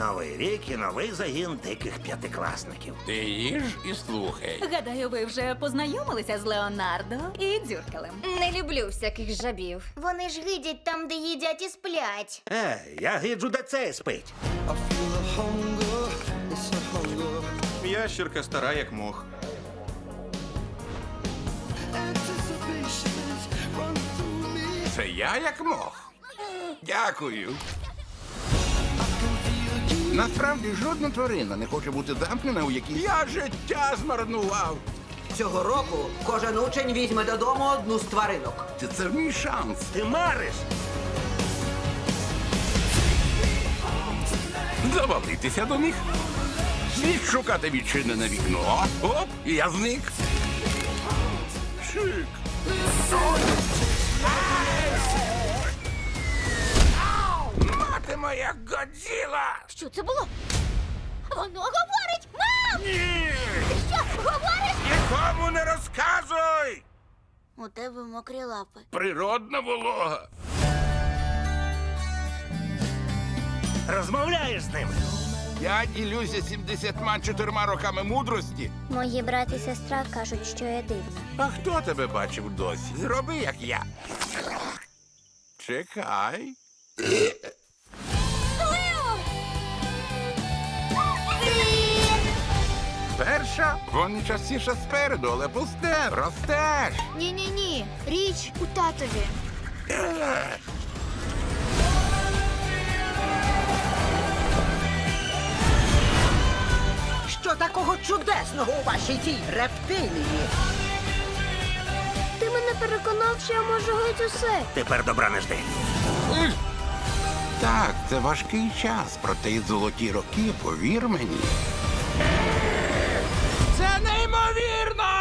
Новий рік і новий загін диких п'ятикласників. Ти їж і слухай. Гадаю, ви вже познайомилися з Леонардо і дзюркалем. Не люблю всяких жабів. Вони ж гидять там, де їдять і сплять. Е, я гиджу, де цей спить. Ящірка стара, як мох. Це я як мох. Дякую. Насправді жодна тварина не хоче бути замкнена у якійсь. Я життя змарнував. Цього року кожен учень візьме додому одну з тваринок. Це, це мій шанс. Ти мариш! Завалитися до них. Слід шукати відчинене вікно. Оп, і я зник. Шик. Мати моя Годзіла! Що це було? Воно говорить! Мам! Ні! Ти що, говориш? Нікому не розказуй! У тебе мокрі лапи. Природна волога. Розмовляєш з ними. Я ділюся 74 роками мудрості. Мої брат і сестра кажуть, що я дивна. А хто тебе бачив досі? Зроби, як я. Чекай. Перша, вони частіше спереду, але пусте, ростеш. Ні-ні-ні. Річ у татові. Що такого чудесного у вашій тій рептилії? Ти мене переконав, що я можу геть усе. Тепер добра не жди. Так, це важкий час, проте й золоті роки, повір мені. Неймовірно!